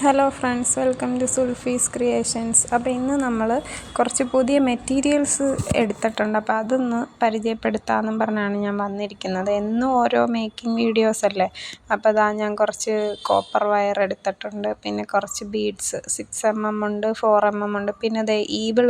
Hello friends welcome to Zulfi's creations അപ്പോൾ ഇന്ന് നമ്മൾ കുറച്ച് പുതിയ മെറ്റീരിയൽസ് എടുത്തിട്ടുണ്ട്. അപ്പോൾ അതൊന്ന് പരിചയപ്പെടുത്താമെന്നും പറഞ്ഞാണ് ഞാൻ വന്നിരിക്കുന്നത്. എന്നും ഓരോ മേക്കിംഗ് വീഡിയോസ് അല്ലേ? അപ്പോൾ അതാ ഞാൻ കുറച്ച് കോപ്പർ വയർ എടുത്തിട്ടുണ്ട്. പിന്നെ കുറച്ച് ബീഡ്സ് സിക്സ് എം എം ഉണ്ട് ഫോർ എം എം ഉണ്ട്. പിന്നെ അതേ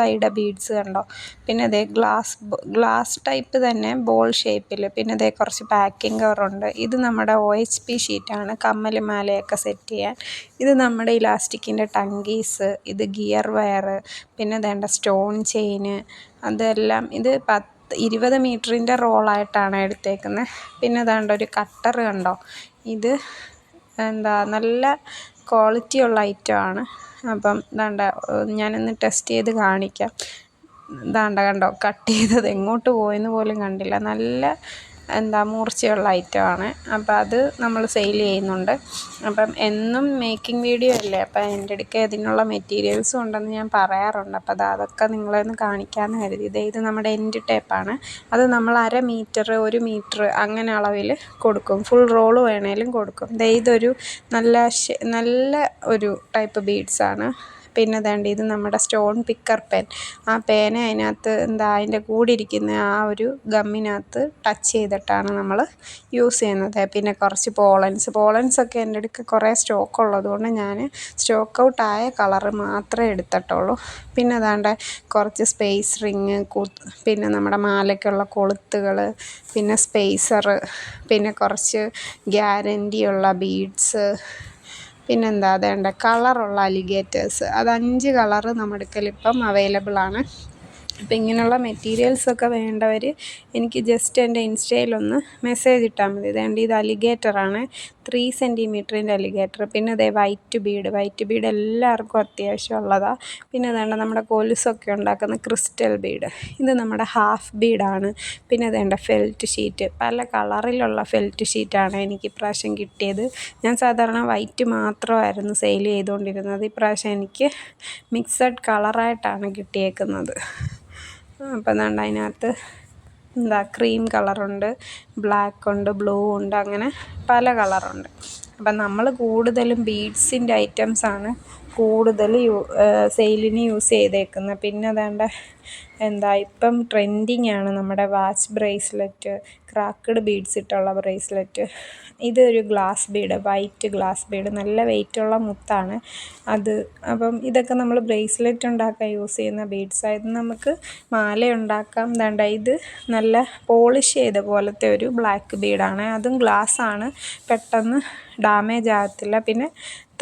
ഐഡ ബീഡ്സ് കണ്ടോ? പിന്നെ അതേ ഗ്ലാസ് ഗ്ലാസ് ടൈപ്പ് തന്നെ ബോൾ ഷേപ്പിൽ പിന്നെ അതേ കുറച്ച് പാക്കിംഗ് കവറുണ്ട് ഇത് നമ്മുടെ ഒ എച്ച് പി ഷീറ്റാണ് കമ്മൽ മാലയൊക്കെ സെറ്റ് ചെയ്യാൻ. ഇത് നമ്മുടെ ഇലാസ്റ്റിക്കിന്റെ ടങ്കീസ് ഇത് ഗിയർ വയർ പിന്നെ വേണ്ട സ്റ്റോൺ ചെയിന് അതെല്ലാം ഇത് പത്ത് ഇരുപത് മീറ്ററിന്റെ റോളായിട്ടാണ് എടുത്തേക്കുന്നത്. പിന്നെ വേണ്ട ഒരു കട്ടർ കണ്ടോ? ഇത് എന്താ നല്ല ക്വാളിറ്റി ഉള്ള ഐറ്റമാണ്. അപ്പം വേണ്ട ഞാനൊന്ന് ടെസ്റ്റ് ചെയ്ത് കാണിക്കാം. ദാണ്ട കണ്ടോ കട്ട് ചെയ്തത് എങ്ങോട്ട് പോയെന്ന് പോലും കണ്ടില്ല. നല്ല എന്താ മൂർച്ചയുള്ള ഐറ്റമാണ്. അപ്പം അത് നമ്മൾ സെയിൽ ചെയ്യുന്നുണ്ട്. അപ്പം എന്നും മേക്കിംഗ് വീഡിയോ അല്ലേ? അപ്പം എന്റെ അടുക്ക അതിനുള്ള മെറ്റീരിയൽസും ഉണ്ടെന്ന് ഞാൻ പറയാറുണ്ട്. അപ്പം അത് അതൊക്കെ നിങ്ങളെ ഒന്ന് കാണിക്കാമെന്ന് കരുതി. ദേ ഇത് നമ്മുടെ എൻഡ് ടേപ്പാണ്. അത് നമ്മൾ അര മീറ്റർ ഒരു മീറ്റർ അങ്ങനെ അളവിൽ കൊടുക്കും. ഫുൾ റോൾ വേണേലും കൊടുക്കും. ദേ ഇതൊരു നല്ല നല്ല ഒരു ടൈപ്പ് ബീഡ്സാണ്. പിന്നെ ദാണ്ട് ഇത് നമ്മുടെ സ്റ്റോൺ പിക്കർ പെൻ. ആ പേന അതിനകത്ത് എന്താ അതിന്റെ കൂടെ ഇരിക്കുന്ന ആ ഒരു ഗമ്മിനകത്ത് ടച്ച് ചെയ്തിട്ടാണ് നമ്മൾ യൂസ് ചെയ്യുന്നത്. പിന്നെ കുറച്ച് പോളൻസ്. പോളൻസ് ഒക്കെ എന്റെ അടുക്ക് കുറേ സ്റ്റോക്ക് ഉള്ളതുകൊണ്ട് ഞാൻ സ്റ്റോക്ക് ഔട്ട് ആയ കളറ് മാത്രമേ എടുത്തിട്ടുള്ളൂ. പിന്നെ ദാണ്ട് കുറച്ച് സ്പേസ് റിങ് പിന്നെ നമ്മുടെ മാലയ്ക്കുള്ള കൊളുത്തുകൾ പിന്നെ സ്പേസർ പിന്നെ കുറച്ച് ഗ്യാരന്റിയുള്ള ബീഡ്സ് പിന്നെന്താ അതേണ്ട കളറുള്ള അലിഗേറ്റേഴ്സ് അത് അഞ്ച് കളറ് നമ്മുടെ അടുക്കലിപ്പം അവൈലബിൾ അപ്പം ഇങ്ങനെയുള്ള മെറ്റീരിയൽസൊക്കെ വേണ്ടവർ എനിക്ക് ജസ്റ്റ് എന്റെ ഇൻസ്റ്റയിലൊന്ന് മെസ്സേജ് ഇട്ടാൽ മതി. ഇതേണ്ട ഇത് അലിഗേറ്ററാണ് ത്രീ സെന്റിമീറ്ററിന്റെ അലിഗേറ്റർ പിന്നെ അതേ വൈറ്റ് ബീഡ് വൈറ്റ് ബീഡ് എല്ലാവർക്കും അത്യാവശ്യം ഉള്ളതാണ് പിന്നെ അതേണ്ട നമ്മുടെ കൊലുസൊക്കെ ഉണ്ടാക്കുന്ന ക്രിസ്റ്റൽ ബീഡ് ഇത് നമ്മുടെ ഹാഫ് ബീഡാണ് പിന്നെ അതേണ്ട ഫെൽറ്റ് ഷീറ്റ് പല കളറിലുള്ള ഫെൽറ്റ് ഷീറ്റാണ് എനിക്ക് ഇപ്രാവശ്യം കിട്ടിയത്. ഞാൻ സാധാരണ വൈറ്റ് മാത്രമായിരുന്നു സെയിൽ ചെയ്തുകൊണ്ടിരുന്നത്. ഇപ്രാവശ്യം എനിക്ക് മിക്സഡ് കളറായിട്ടാണ് കിട്ടിയേക്കുന്നത്. അപ്പം അതുകൊണ്ട് അതിനകത്ത് എന്താ ക്രീം കളറുണ്ട് ബ്ലാക്ക് ഉണ്ട് ബ്ലൂ ഉണ്ട് അങ്ങനെ പല കളറുണ്ട് അപ്പം നമ്മൾ കൂടുതലും ബീഡ്സിന്റെ ഐറ്റംസാണ് കൂടുതൽ യൂ സെയിലിന് യൂസ് ചെയ്തേക്കുന്നത് പിന്നെ അതേണ്ട എന്താ ഇപ്പം ട്രെൻഡിങ് ആണ് നമ്മുടെ വാച്ച് ബ്രേസ്ലെറ്റ് ക്രാക്കഡ് ബീഡ്സ് ഇട്ടുള്ള ബ്രേസ്ലെറ്റ് ഇതൊരു glass bead white glass bead നല്ല വെയിറ്റുള്ള മുത്താണ് അത്. അപ്പം ഇതൊക്കെ നമ്മൾ ബ്രേസ്ലെറ്റ് ഉണ്ടാക്കാൻ യൂസ് ചെയ്യുന്ന ബീഡ്സ്. ആയത് നമുക്ക് മാല ഉണ്ടാക്കാം. വേണ്ട ഇത് നല്ല പോളിഷ് ചെയ്ത പോലത്തെ ഒരു ബ്ലാക്ക് ബീഡാണ്. അതും ഗ്ലാസ്സാണ് പെട്ടെന്ന് ഡാമേജ് ആകത്തില്ല. പിന്നെ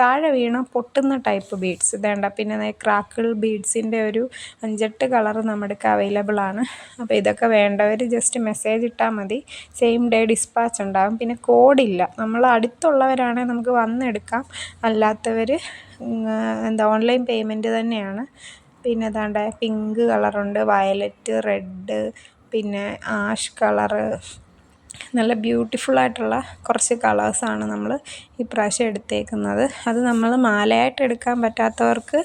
താഴെ വീണ പൊട്ടുന്ന ടൈപ്പ് ബീഡ്സ് ഇതേണ്ട പിന്നെ ക്രാക്കിൾ ബീഡ്സിന്റെ ഒരു അഞ്ചെട്ട് കളർ നമ്മുടെ അവൈലബിൾ ആണ്. അപ്പോൾ ഇതൊക്കെ വേണ്ടവർ ജസ്റ്റ് മെസ്സേജ് ഇട്ടാൽ മതി. സെയിം ഡേ ഡിസ്പാച്ച് ഉണ്ടാകും പിന്നെ കോഡില്ല നമ്മൾ അടുത്തുള്ളവരാണെങ്കിൽ നമുക്ക് വന്നെടുക്കാം. അല്ലാത്തവർ എന്താ ഓൺലൈൻ പേയ്മെന്റ് തന്നെയാണ്. പിന്നെ ഏതാണ്ട് പിങ്ക് കളറുണ്ട് വയലറ്റ് റെഡ് പിന്നെ ആഷ് കളറ് നല്ല ബ്യൂട്ടിഫുൾ ആയിട്ടുള്ള കുറച്ച് കളേഴ്സാണ് നമ്മൾ ഇപ്രാവശ്യം എടുത്തേക്കുന്നത്. അത് നമ്മൾ മാലയായിട്ട് എടുക്കാൻ പറ്റാത്തവർക്ക്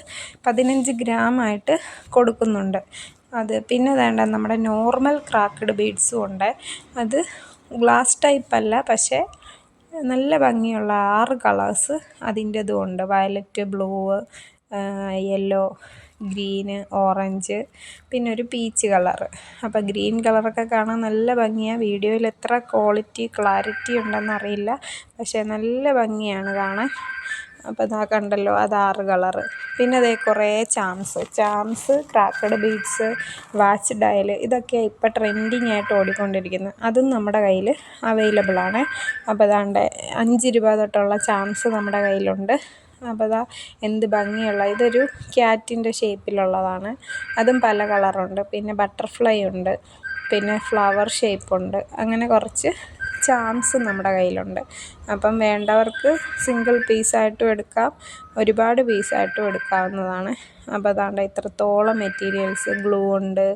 പതിനഞ്ച് ഗ്രാമായിട്ട് കൊടുക്കുന്നുണ്ട്. അത് പിന്നെ വേണ്ട നമ്മുടെ നോർമൽ ക്രാക്കഡ് ബീഡ്സും ഉണ്ട്. അത് ഗ്ലാസ് ടൈപ്പ് അല്ല പക്ഷേ നല്ല ഭംഗിയുള്ള ആറ് കളേഴ്സ് അതിന്റെതും ഉണ്ട്. Violet blue yellow green orange പിന്നെ ഒരു പീച്ച് കളറ്. അപ്പോൾ ഗ്രീൻ കളറൊക്കെ കാണാൻ നല്ല ഭംഗിയാണ് വീഡിയോയിൽ എത്ര ക്വാളിറ്റി ക്ലാരിറ്റി ഉണ്ടെന്ന് അറിയില്ല. പക്ഷേ നല്ല ഭംഗിയാണ് കാണാൻ. അപ്പോൾ ഇതാ കണ്ടല്ലോ അത് ആറ് കളറ്. പിന്നെ അതേ കുറേ charms. Charms cracked beads watch dial ഇതൊക്കെ ഇപ്പോൾ ട്രെൻഡിങ് ആയിട്ട് ഓടിക്കൊണ്ടിരിക്കുന്നത് അതും നമ്മുടെ കയ്യിൽ അവൈലബിൾ ആണ് അപ്പോൾ അതാണ്ട് അഞ്ച് രൂപ തൊട്ടുള്ള ചാംസ് നമ്മുടെ കയ്യിലുണ്ട്. അപ്പോൾ അതാ എന്ത് ഭംഗിയുള്ള ഇതൊരു ക്യാറ്റിന്റെ ഷേപ്പിലുള്ളതാണ്. അതും പല കളറുണ്ട്. പിന്നെ ബട്ടർഫ്ലൈ ഉണ്ട്. പിന്നെ ഫ്ലവർ ഷേപ്പുണ്ട്. അങ്ങനെ കുറച്ച് ചാംസ് നമ്മുടെ കയ്യിലുണ്ട്. അപ്പം വേണ്ടവർക്ക് സിംഗിൾ പീസായിട്ടും എടുക്കാം. ഒരുപാട് പീസായിട്ടും എടുക്കാവുന്നതാണ്. അപ്പോൾ അതാണ്ട് ഇത്രത്തോളം മെറ്റീരിയൽസ് ഗ്ലൂ ഉണ്ട്.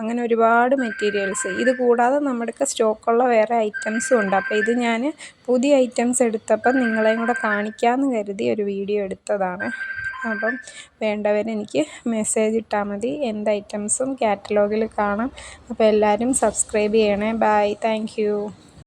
അങ്ങനെ ഒരുപാട് മെറ്റീരിയൽസ് ഇത് കൂടാതെ നമ്മുടെ സ്റ്റോക്കുള്ള വേറെ ഐറ്റംസും ഉണ്ട്. അപ്പോൾ ഇത് ഞാൻ പുതിയ ഐറ്റംസ് എടുത്തപ്പം നിങ്ങളെയും കൂടെ കാണിക്കാമെന്ന് കരുതി ഒരു വീഡിയോ എടുത്തതാണ്. അപ്പം വേണ്ടവരെനിക്ക് മെസ്സേജ് ഇട്ടാൽ മതി. എന്ത് ഐറ്റംസും കാറ്റലോഗിൽ കാണാം. അപ്പോൾ എല്ലാവരും സബ്സ്ക്രൈബ് ചെയ്യണേ. Bye thank